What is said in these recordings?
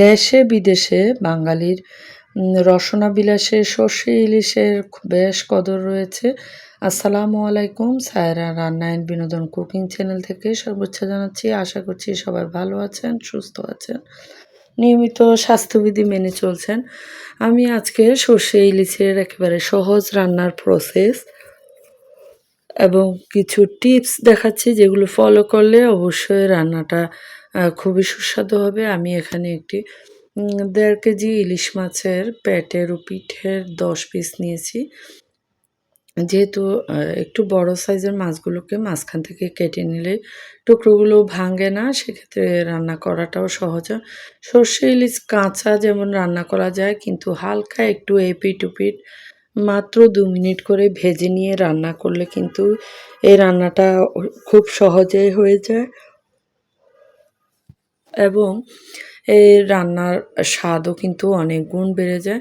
দেশে বিদেশে বাঙালির রসনা বিলাসে সর্ষে ইলিশের বেশ কদর রয়েছে। আসসালামু আলাইকুম, সায়রা রান্না অ্যান্ড বিনোদন কুকিং চ্যানেল থেকে সর্বোচ্চ জানাচ্ছি, আশা করছি সবাই ভালো আছেন, সুস্থ আছেন, নিয়মিত স্বাস্থ্যবিধি মেনে চলছেন। আমি আজকে সর্ষে ইলিশের একেবারে সহজ রান্নার প্রসেস এবং কিছু টিপস দেখাচ্ছি যেগুলো ফলো করলে অবশ্যই রান্নাটা খুবই সুস্বাদু হবে। আমি এখানে একটি দেড় কেজি ইলিশ মাছের পেটের ও পিঠের দশ পিস নিয়েছি। যেহেতু একটু বড় সাইজের মাছগুলোকে মাঝখান থেকে কেটে নিলে টুকরোগুলো ভাঙে না, সেক্ষেত্রে রান্না করাটাও সহজ। হয় সর্ষে ইলিশ কাঁচা যেমন রান্না করা যায়, কিন্তু হালকা একটু এপিট উপিট মাত্র দু মিনিট করে ভেজে নিয়ে রান্না করলে কিন্তু এই রান্নাটা খুব সহজেই হয়ে যায়। এবং এই রান্নার স্বাদও কিন্তু অনেক গুণ বেড়ে যায়।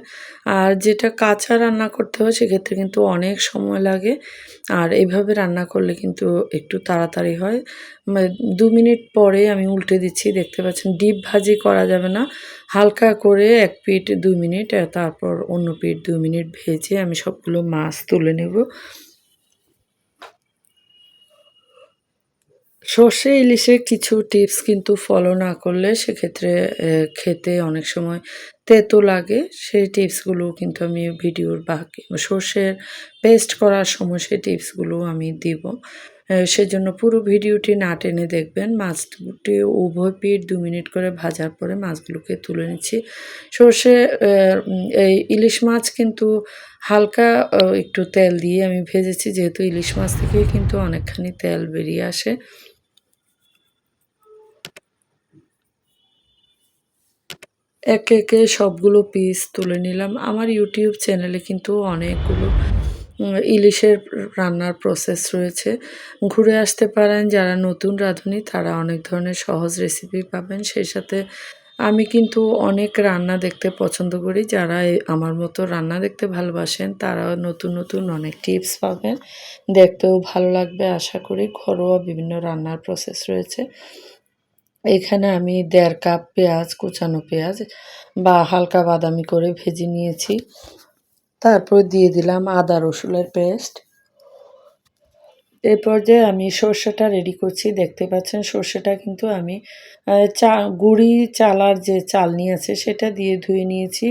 আর যেটা কাঁচা রান্না করতে হয়, সেক্ষেত্রে কিন্তু অনেক সময় লাগে। আর এইভাবে রান্না করলে কিন্তু একটু তাড়াতাড়ি হয়। দু মিনিট পরে আমি উল্টে দিচ্ছি, দেখতে পাচ্ছেন ডিপ ভাজি করা যাবে না। হালকা করে এক পিঠ দু মিনিট তারপর অন্য পিঠ দুই মিনিট ভেজে আমি সবগুলো মাছ তুলে নেব। সর্ষে ইলিশে কিছু টিপস কিন্তু ফলো না করলে সেক্ষেত্রে খেতে অনেক সময় তেতো লাগে। সেই টিপসগুলো কিন্তু আমি ভিডিওর বাকি, সর্ষের পেস্ট করার সময় সেই টিপসগুলো আমি দিব। সেজন্য পুরো ভিডিওটি না টেনে দেখবেন। মাছটি উভয় পিঠ দু মিনিট করে ভাজার পরে মাছগুলোকে তুলে নিচ্ছি। সর্ষে এই ইলিশ মাছ কিন্তু হালকা একটু তেল দিয়ে আমি ভেজেছি। যেহেতু ইলিশ মাছ থেকে কিন্তু অনেকখানি তেল বেরিয়ে আসে। একে একে সবগুলো পিস তুলে নিলাম। আমার ইউটিউব চ্যানেলে কিন্তু অনেকগুলো ইলিশের রান্নার প্রসেস রয়েছে। ঘুরে আসতে পারেন, যারা নতুন রাঁধুনি, তারা অনেক ধরনের সহজ রেসিপি পাবেন। সেই সাথে আমি কিন্তু অনেক রান্না দেখতে পছন্দ করি। যারা আমার মতো রান্না দেখতে ভালোবাসেন তারাও নতুন নতুন অনেক টিপস পাবেন। দেখতেও ভালো লাগবে, আশা করি। ঘরোয়া বিভিন্ন রান্নার প্রসেস রয়েছে। এখানে আমি দেড় কাপ পেঁয়াজ, কুচানো পেঁয়াজ বা হালকা বাদামি করে ভেজে নিয়েছি। তারপর দিয়ে দিলাম আদা রসুনের পেস্ট। এই পর্যায়ে আমি সর্ষেটা রেডি করছি। দেখতে পাচ্ছেন সর্ষেটা কিন্তু আমি চা, গুঁড়ি চালার যে চালনি আছে সেটা দিয়ে ধুয়ে নিয়েছি।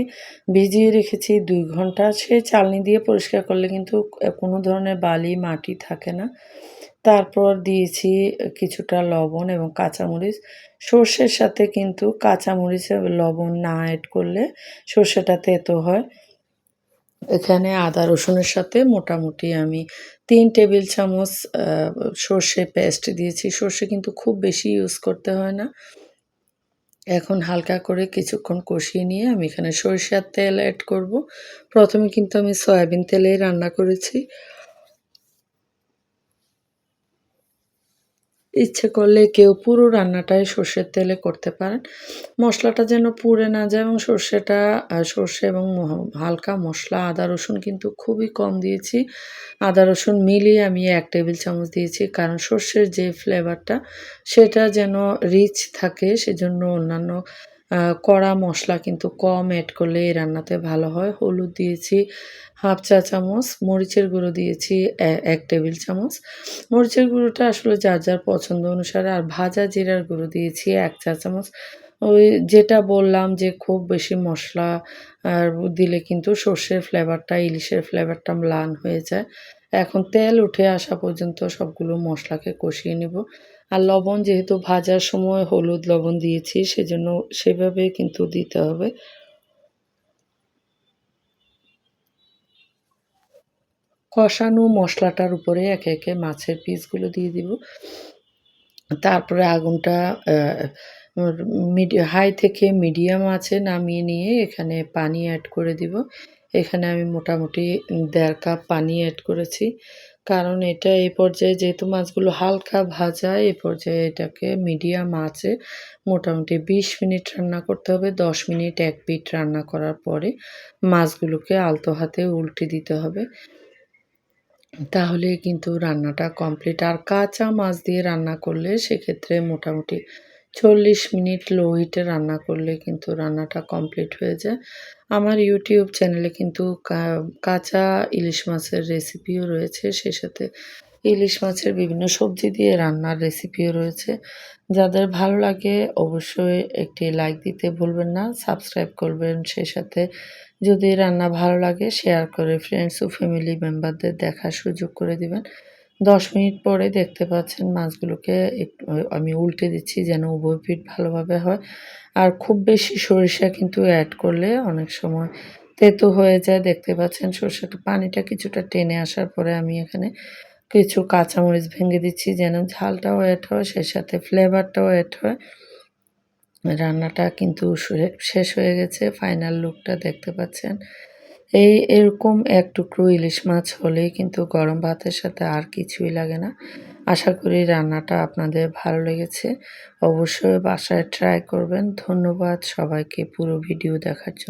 ভিজিয়ে রেখেছি দুই ঘণ্টা। সে চালনি দিয়ে পরিষ্কার করলে কিন্তু কোনো ধরনের বালি, মাটি থাকে না। তারপর দিয়েছি কিছুটা লবণ এবং কাঁচামরিচ। সর্ষের সাথে কিন্তু কাঁচামরিচে লবণ না অ্যাড করলে সর্ষেটা তেতো হয়। এখানে আদা, রসুনের সাথে মোটামুটি আমি তিন টেবিল চামচ সর্ষে পেস্ট দিয়েছি। সর্ষে কিন্তু খুব বেশি ইউজ করতে হয় না। এখন হালকা করে কিছুক্ষণ কষিয়ে নিয়ে আমি এখানে সরিষার তেল অ্যাড করব। প্রথমে কিন্তু আমি সয়াবিন তেলেই রান্না করেছি। ইচ্ছে করলে কেউ পুরো রান্নাটাই সর্ষের তেলে করতে পারেন। মশলাটা যেন পুড়ে না যায় এবং সর্ষেটা সর্ষে এবং হালকা মশলা, আদা, রসুন কিন্তু খুবই কম দিয়েছি। আদা, রসুন মিলিয়ে আমি এক টেবিল চামচ দিয়েছি কারণ সর্ষের যে ফ্লেভারটা সেটা যেন রিচ থাকে, সেজন্য অন্যান্য কড়া মশলা কিন্তু কম অ্যাড করলে এই রান্নাতে ভালো হয়। হলুদ দিয়েছি হাফ চা চামচ, মরিচের গুঁড়ো দিয়েছি এক টেবিল চামচ। মরিচের গুঁড়োটা আসলে যার যার পছন্দ অনুসারে, আর ভাজা জিরার গুঁড়ো দিয়েছি এক চা চামচ। ওই যেটা বললাম যে খুব বেশি মশলা দিলে কিন্তু সর্ষের ফ্লেভারটা ইলিশের ফ্লেভারটা ম্লান হয়ে যায়। এখন তেল উঠে আসা পর্যন্ত সবগুলো মশলাকে কষিয়ে নেব। আর লবণ যেহেতু ভাজার সময় হলুদ লবণ দিয়েছি, সেজন্য সেভাবে কিন্তু দিতে হবে। কষানো মশলাটার উপরে একে একে মাছের পিসগুলো দিয়ে দিব। তারপরে আগুনটা মিডি, হাই থেকে মিডিয়াম আছে নামিয়ে নিয়ে এখানে পানি অ্যাড করে দিব। এখানে আমি মোটামুটি দেড় কাপ পানি অ্যাড করেছি। কারণ এটা এই পর্যায়ে যেহেতু মাছগুলো হালকা ভাজা এই পর্যায়ে এটাকে মিডিয়াম আছে। মোটামুটি বিশ মিনিট রান্না করতে হবে, দশ মিনিট এক পিঠ রান্না করার পরে মাছগুলোকে আলতো হাতে উল্টে দিতে হবে। তাহলে কিন্তু রান্নাটা কমপ্লিট আর কাঁচা মাছ দিয়ে রান্না করলে সেক্ষেত্রে মোটামুটি চল্লিশ মিনিট লো হিটে রান্না করলে কিন্তু রান্নাটা কমপ্লিট হয়ে যায়। আমার ইউটিউব চ্যানেলে কিন্তু কাঁচা ইলিশ মাছের রেসিপিও রয়েছে সে সাথে ইলিশ মাছের বিভিন্ন সবজি দিয়ে রান্নার রেসিপিও রয়েছে। যাদের ভালো লাগে অবশ্যই একটি লাইক দিতে ভুলবেন না, সাবস্ক্রাইব করবেন সে সাথে যদি রান্না ভালো লাগে শেয়ার করে ফ্রেন্ডস ও ফ্যামিলি মেম্বারদের দেখার সুযোগ করে দিবেন। দশ মিনিট পরে দেখতে পাচ্ছেন মাছগুলোকে একটু আমি উল্টে দিচ্ছি যেন উভয় পিঠ ভালোভাবে হয়। আর খুব বেশি সরিষা কিন্তু অ্যাড করলে অনেক সময় তেতো হয়ে যায়। দেখতে পাচ্ছেন সরষেটা পানিটা কিছুটা টেনে আসার পরে আমি এখানে কিছু কাঁচামরিচ ভেঙে দিচ্ছি যেন ঝালটাও অ্যাড হয়, সেই সাথে ফ্লেভারটাও অ্যাড হয়। রান্নাটা কিন্তু শেষ হয়ে গেছে ফাইনাল লুকটা দেখতে পাচ্ছেন। এই এরকম এক টুকরো ইলিশ মাছ হলেই কিন্তু গরম ভাতের সাথে আর কিছুই লাগে না। আশা করি রান্নাটা আপনাদের ভালো লেগেছে। অবশ্যই বাসায় ট্রাই করবেন। ধন্যবাদ সবাইকে পুরো ভিডিও দেখার জন্য।